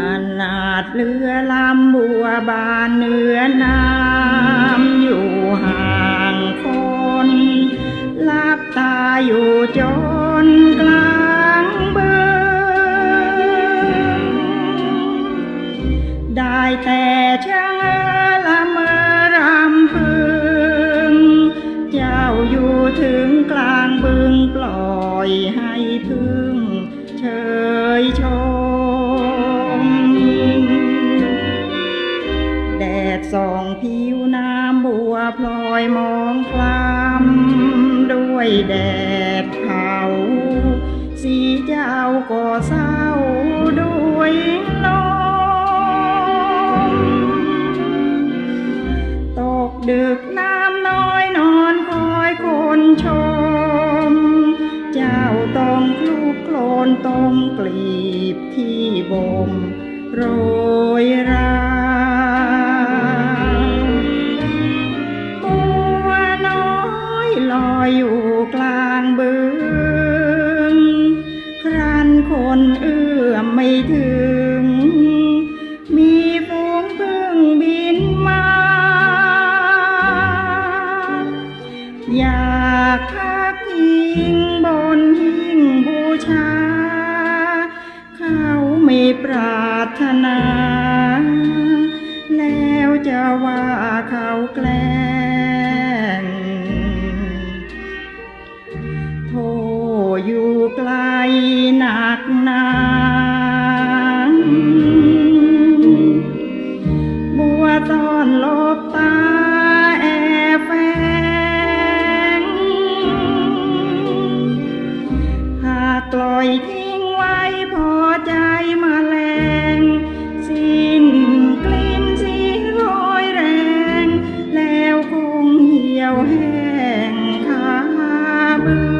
อาลาเรือลำบัวบานเหนือน้ำอยู่ห่างคนลับตาอยู่จอ ปล่อยให้พึ่งเชยชม แดดส่องผิวน้ำบัวพลอยมองคล้ำด้วยแดดเผาสีเจ้าก็เศร้าด้วยลมตกดึก นต้มกลีบที่บ่มโรยราตัวน้อยลอยอยู่กลางบึงครันคนเอื้อมไม่ถึง ไม่ปรารถนา แล้วจะว่าเขาแกล้งโทอยู่ไกลหนักหนานบัวตอนลบตา Thank you.